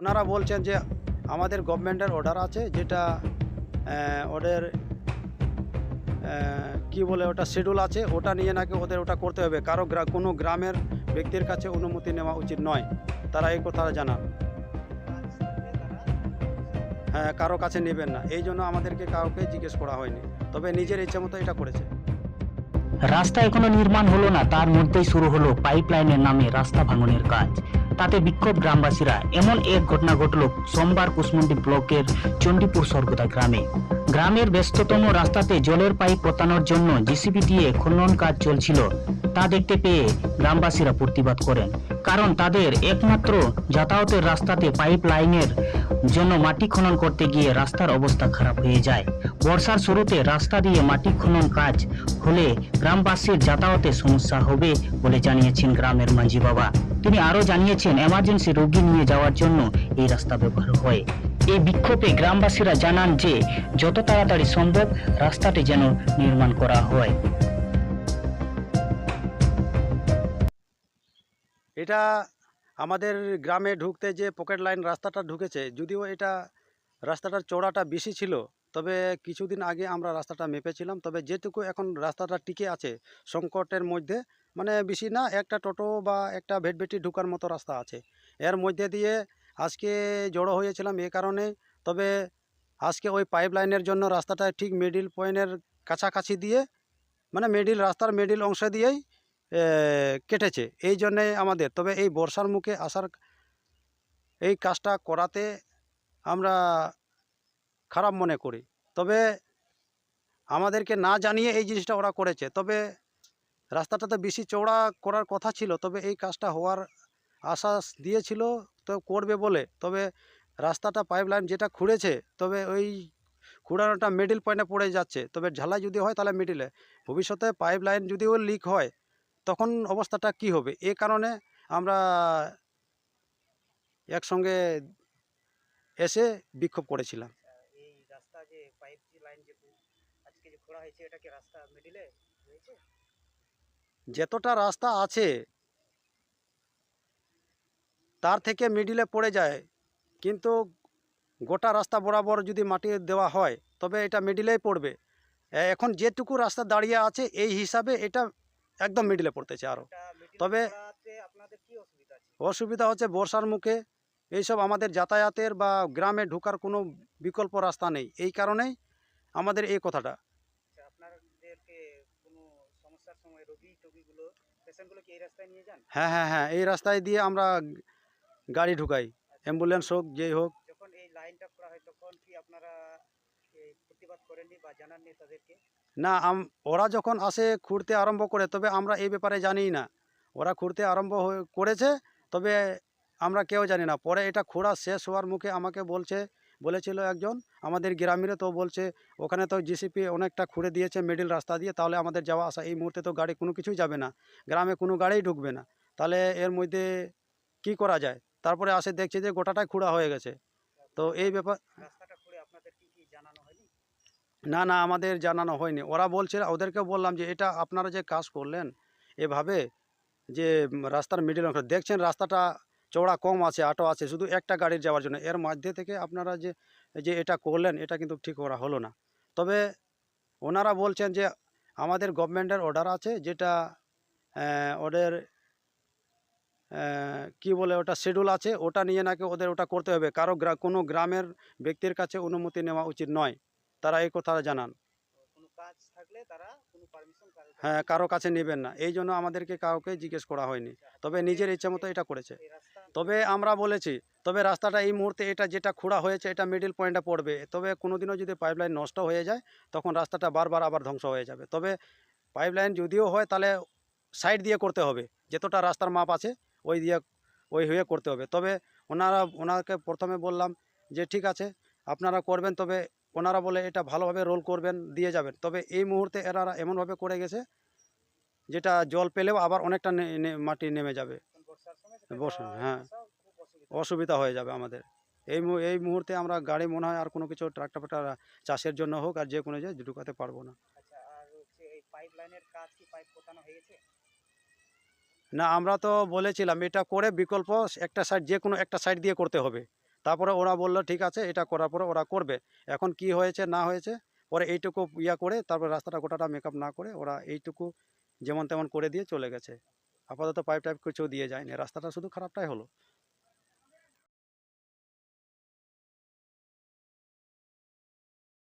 ওনারা বলছেন যে আমাদের গভর্নমেন্টের অর্ডার আছে, যেটা ওদের কি বলে ওটা শিডিউল আছে, ওটা নিয়ে নাকি ওদের ওটা করতে হবে। কারও কোনো গ্রামের ব্যক্তির কাছে অনুমতি নেওয়া উচিত নয়। তারা এই কথা জানান। হ্যাঁ কারও কাছে নেবেন না। এই জন্য আমাদেরকে কাউকে জিজ্ঞেস করা হয়নি। তবে নিজের ইচ্ছে মতো এটা করেছে। রাস্তা এখনও নির্মাণ হলো না, তার মধ্যেই শুরু হলো পাইপলাইনের নামে রাস্তা ভাঙনের কাজ। তাতে বিক্ষোভ গ্রামবাসীরা। এমন এক ঘটনা ঘটল সোমবার কুসমুন্ডি ব্লকের চণ্ডীপুর সর্বদা গ্রামে। গ্রামের ব্যস্ততম রাস্তাতে জলের পাইপ পোতানোর জন্য জিসিবি দিয়ে খনন কাজ চলছিল, তা দেখতে পেয়ে গ্রামবাসীরা প্রতিবাদ করেন। কারণ তাদের একমাত্র যাতায়াতের রাস্তাতে পাইপ লাইনের জন্য মাটি খনন করতে গিয়ে রাস্তার অবস্থা খারাপ হয়ে যায়। বর্ষার শুরুতে রাস্তা দিয়ে মাটি খনন কাজ হলে গ্রামবাসীর যাতায়াতে সমস্যা হবে বলে জানিয়েছেন গ্রামের মাঝি বাবা। তিনি আরও জানিয়েছেন এমার্জেন্সি রোগী নিয়ে যাওয়ার জন্য এই রাস্তা ব্যবহার হয়। এই বিক্ষোভে গ্রামবাসীরা জানান যে, যত তাড়াতাড়ি সম্ভব রাস্তাটি যেন নির্মাণ করা হয়। এটা আমাদের গ্রামে ঢুকতে যে পকেট লাইন রাস্তাটা ঢুকেছে, যদিও এটা রাস্তাটার চওড়াটা বেশি ছিল, তবে কিছুদিন আগে আমরা রাস্তাটা মেপেছিলাম। তবে যেটুকু এখন রাস্তাটা টিকে আছে সংকটের মধ্যে মানে বেশি না, একটা টোটো বা একটা ভেটভেটি ঢুকার মতো রাস্তা আছে। এর মধ্যে দিয়ে আজকে জড়ো হয়েছিলাম এ কারণে, তবে আজকে ওই পাইপ লাইনের জন্য রাস্তাটা ঠিক মিডিল পয়েন্টের কাছাকাছি দিয়ে মানে মিডিল রাস্তার মিডিল অংশ দিয়েই কেটেছে। এই জন্যে আমাদের, তবে এই বর্ষার মুখে আসার এই কাজটা করাতে আমরা খারাপ মনে করি। তবে আমাদেরকে না জানিয়ে এই জিনিসটা ওরা করেছে। তবে রাস্তাটা তো বেশি চওড়া করার কথা ছিল, তবে এই কাজটা হওয়ার আশ্বাস দিয়েছিল তো করবে বলে। তবে রাস্তাটা পাইপ লাইন যেটা খুঁড়েছে, তবে ওই খুঁড়ানোটা মিডিল পয়েন্টে পড়ে যাচ্ছে। তবে ঝালাই যদি হয় তাহলে মিডিলে ভবিষ্যতে পাইপ লাইন যদিও লিক হয়, তখন অবস্থাটা কি হবে? এ কারণে আমরা একসঙ্গে এসে বিক্ষোভ করেছিলাম। রাস্তা মিডিলে হয়েছে যতটা রাস্তা আছে তার থেকে মিডিলে পড়ে যায়। কিন্তু গোটা রাস্তা বরাবর যদি মাটি দেওয়া হয় তবে এটা মিডিলেই পড়বে। এখন যেটুকু রাস্তা দাঁড়িয়ে আছে এই হিসাবে এটা একদম মিডিলে পড়তেছে আরও তবে- অসুবিধা অসুবিধা হচ্ছে বর্ষার মুখে। এইসব আমাদের যাতায়াতের বা গ্রামে ঢোকার কোনো বিকল্প রাস্তা নেই। এই কারণেই আমাদের এই কথাটা আচ্ছা, আপনাদেরকে কোনো সমস্যার সময় রোগী টোগীগুলো পেশেন্টগুলো কি এই রাস্তায় নিয়ে যান হ্যাঁ হ্যাঁ হ্যাঁ এই রাস্তায় দিয়ে আমরা গাড়ি ঢুকাই অ্যাম্বুলেন্স হোক যেই হোক। যখন এই লাইনটা করা হয় তখন কি আপনারা প্রতিবাদ করেননি বা জানাননি তাদেরকে? না ওরা যখন আসে খুঁড়তে আরম্ভ করে তবে আমরা এই ব্যাপারে জানি না। ওরা খুঁড়তে আরম্ভ করেছে তবে আমরা কেউ জানি না। পরে এটা খোঁড়া শেষ হওয়ার মুখে আমাকে বলছে বলেছিল একজন আমাদের গ্রামের তো বলছে ওখানে তো জিসিপি অনেকটা খুঁড়ে দিয়েছে মিডিল রাস্তা দিয়ে তাহলে আমাদের যাওয়া আসা এই মুহূর্তে তো গাড়ি কোনো কিছুই যাবে না গ্রামে কোনো গাড়িই ঢুকবে না তাহলে এর মধ্যে কি করা যায়? তারপরে আসে দেখছে যে গোটাটাই খুঁড়া হয়ে গেছে। তো এই ব্যাপার না না আমাদের জানানো হয়নি। ওরা বলছে ওদেরকে বললাম যে এটা আপনারা যে কাজ করলেন এভাবে যে রাস্তার মিডিল অংশ দেখছেন রাস্তাটা চওড়া কম আছে, আটো আছে, শুধু একটা গাড়ির যাওয়ার জন্য। এর মধ্যে থেকে আপনারা যে যে এটা করলেন, এটা কিন্তু ঠিক করা হলো না। তবে ওনারা বলছেন যে, আমাদের গভর্নমেন্টের অর্ডার আছে, যেটা ওদের কি বলে ওটা, শিডিউল আছে, ওটা নিয়ে নাকি ওদের ওটা করতে হবে। কারও কোনো গ্রামের ব্যক্তির কাছে অনুমতি নেওয়া উচিত নয়। তারা এই কথা জানান কোনো কাজ থাকলে তারা কোনো পারমিশন হ্যাঁ কারও কাছে নেবেন না। এই জন্য আমাদেরকে কাউকে জিজ্ঞেস করা হয়নি। তবে নিজের ইচ্ছে মতো এটা করেছে। তবে আমরা বলেছি তবে রাস্তাটা এই মুহূর্তে এটা যেটা খোঁড়া হয়েছে এটা মিডিল পয়েন্টে পড়বে। তবে কোনোদিনও যদি পাইপলাইন নষ্ট হয়ে যায় তখন রাস্তাটা বারবার আবার ধ্বংস হয়ে যাবে। তবে পাইপলাইন যদিও হয় তাহলে সাইড দিয়ে করতে হবে। যতটা রাস্তার মাপ আছে ওই দিয়ে ওই হয়ে করতে হবে। তবে ওনারা ওনাকে প্রথমে বললাম যে ঠিক আছে আপনারা করবেন। তবে ওনারা বলে এটা ভালোভাবে রোল করবেন দিয়ে যাবেন। তবে এই মুহূর্তে এরা এমনভাবে করে গেছে যেটা জল পেলেও আবার অনেকটা মাটি নেমে যাবে। বর্ষা, হ্যাঁ। অসুবিধা হয়ে যাবে আমাদের। এই এই মুহূর্তে আমরা গাড়ি মনে হয় আর কোনো কিছু ট্রাক্টর ফাক্টর চাষের জন্য হোক আর যে কোনো যে ঢুকাতে পারব না। আচ্ছা না আমরা তো বলেছিলাম এটা করে বিকল্প একটা সাইড যে কোনো একটা সাইড দিয়ে করতে হবে। তারপরে ওরা বলল, ঠিক আছে, এটা করার পরে ওরা করবে। এখন কি হয়েছে, না হয়েছে, পরে এইটুকু ইয়া করে তারপর রাস্তাটা গোটাটা মেকআপ না করে ওরা এইটুকু যেমন তেমন করে দিয়ে চলে গেছে। আপাতত পাইপ টাইপ কিছু দিয়ে যায়নি। রাস্তাটা শুধু খারাপটাই হলো।